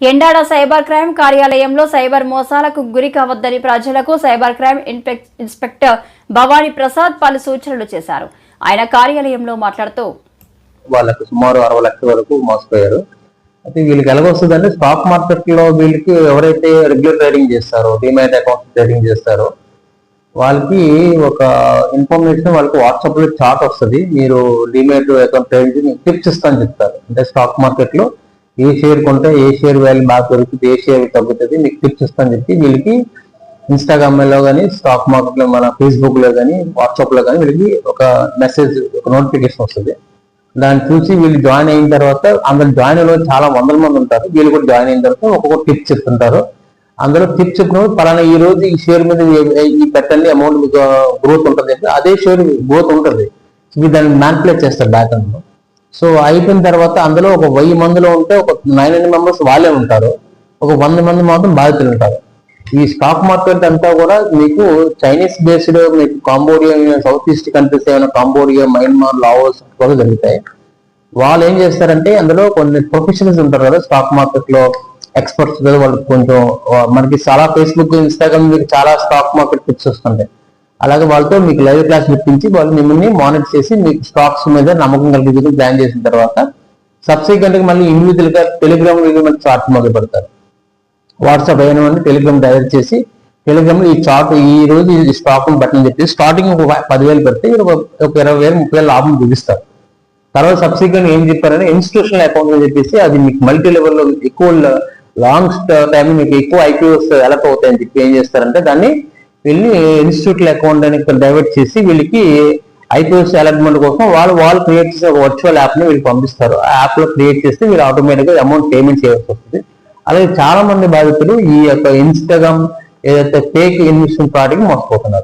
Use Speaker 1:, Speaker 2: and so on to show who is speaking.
Speaker 1: Endada cyber crime కార్యాలయంలో cyber మోసాలకు గురి కావద్దని ప్రజలకు cyber crime inspector Bhavani Prasad పలు సూచనలు చేశారు. ఆయన కార్యాలయంలో మాట్లాడుతూ
Speaker 2: వాళ్ళకు సుమారు అరవై లక్షల వరకు మోసపోయారు. అయితే వీళ్ళకి ఎలాగొస్తుందంటే స్టాక్ మార్కెట్లో వీళ్ళకి ఎవరైతే రెగ్యులర్ ట్రేడింగ్ చేస్తారో డిమైట్ అకౌంట్ ట్రేడింగ్ చేస్తారో వాళ్ళకి ఒక ఇన్ఫర్మేషన్ వాళ్ళకి వాట్సాప్లో చాట్ వస్తుంది. మీరు డిమైట్ అకౌంట్ ట్రేడింగ్ టిప్స్ ఇస్తాను చెప్తారు. అంటే స్టాక్ మార్కెట్లో ఏ షేర్ కొంటే ఏ షేర్ వాల్యూ బాగా పెరుగుతుంది ఏ షేర్ తగ్గుతుంది మీకు టిప్స్ ఇస్తాను చెప్పి వీళ్ళకి ఇన్స్టాగ్రామ్లో కానీ స్టాక్ మార్కెట్లో మన ఫేస్బుక్లో కానీ వాట్సాప్లో కానీ వీళ్ళకి ఒక మెసేజ్ ఒక నోటిఫికేషన్ వస్తుంది. దాన్ని చూసి వీళ్ళు జాయిన్ అయిన తర్వాత అందరు జాయిన్ అయిన చాలా వందల మంది ఉంటారు. వీళ్ళు కూడా జాయిన్ అయిన తర్వాత ఒక్కొక్క టిప్ చెప్తుంటారు. అందులో టిప్ చెప్పినప్పుడు పలానా ఈ రోజు ఈ షేర్ మీద ఈ- పెట్టండి అమౌంట్ మీకు గ్రోత్ ఉంటుంది అదే షేర్ గ్రోత్ ఉంటుంది. మీరు దాన్ని మ్యాన్పులేట్ చేస్తారు బ్యాక్లో. సో అయిపోయిన తర్వాత అందులో ఒక వెయ్యి మందిలో ఉంటే ఒక నైన్ హండ్రెడ్ మెంబర్స్ వాళ్ళే ఉంటారు. ఒక వంద మంది మాత్రం బాధితులు ఉంటారు. ఈ స్టాక్ మార్కెట్ అంతా కూడా మీకు చైనీస్ బేస్డ్ మీకు కాంబోడియా సౌత్ ఈస్ట్ కంట్రీస్ ఏమైనా కాంబోడియా మయన్మార్ లావోస్ కూడా జరుగుతాయి. వాళ్ళు ఏం చేస్తారంటే అందులో కొన్ని ప్రొఫెషనల్స్ ఉంటారు కదా స్టాక్ మార్కెట్లో ఎక్స్పర్ట్స్ కదా వాళ్ళు కొంచెం మనకి చాలా ఫేస్బుక్ ఇన్స్టాగ్రామ్ మీకు చాలా స్టాక్ మార్కెట్ టిప్స్ వస్తుంటాయి. అలాగే వాళ్ళతో మీకు లైవ్ క్లాస్ ఇప్పించి వాళ్ళు మిమ్మల్ని మానిటర్ చేసి మీకు స్టాక్స్ మీద నమ్మకం కలిగించడం ప్లాన్ చేసిన తర్వాత సబ్సిక్వెంట్గా మళ్ళీ ఇండివిజువల్గా టెలిగ్రామ్ చార్ట్ మొదలు పెడతారు. వాట్సాప్ అయిన టెలిగ్రామ్ డైరెక్ట్ చేసి టెలిగ్రామ్ ఈ చార్ట్ ఈ రోజు ఈ స్టాక్ బట్టని చెప్పి స్టార్టింగ్ ఒక పదివేలు పెడితే ఒక ఒక ఇరవై వేలు ముప్పై వేలు లాభం చూపిస్తారు. తర్వాత సబ్సిక్వెంట్ ఏం చెప్పారంటే ఇన్స్టిట్యూషనల్ అకౌంట్ అని చెప్పేసి అది మీకు మల్టీ లెవెల్లో ఎక్కువ లాంగ్ టైం మీకు ఎక్కువ ఐపీఓస్ ఎలక్ అవుతాయని చెప్పి ఏం చేస్తారంటే దాన్ని వెళ్ళి ఇన్స్టిట్యూట్ అకౌంట్ అని డైవర్ట్ చేసి వీళ్ళకి ఐపీఎస్ అలాట్మెంట్ కోసం వాళ్ళు వాళ్ళు క్రియేట్ చేసిన ఒక వర్చువల్ యాప్ని వీళ్ళు పంపిస్తారు. ఆ యాప్లో క్రియేట్ చేస్తే వీళ్ళు ఆటోమేటిక్గా అమౌంట్ పేమెంట్ చేయాల్సి వస్తుంది. అలాగే చాలా మంది బాధితులు ఈ యొక్క ఇన్స్టాగ్రామ్ ఏదైతే ఫేక్ ఇన్వెస్ట్మెంట్ ప్రాడక్ట్ మోసపోతున్నారు.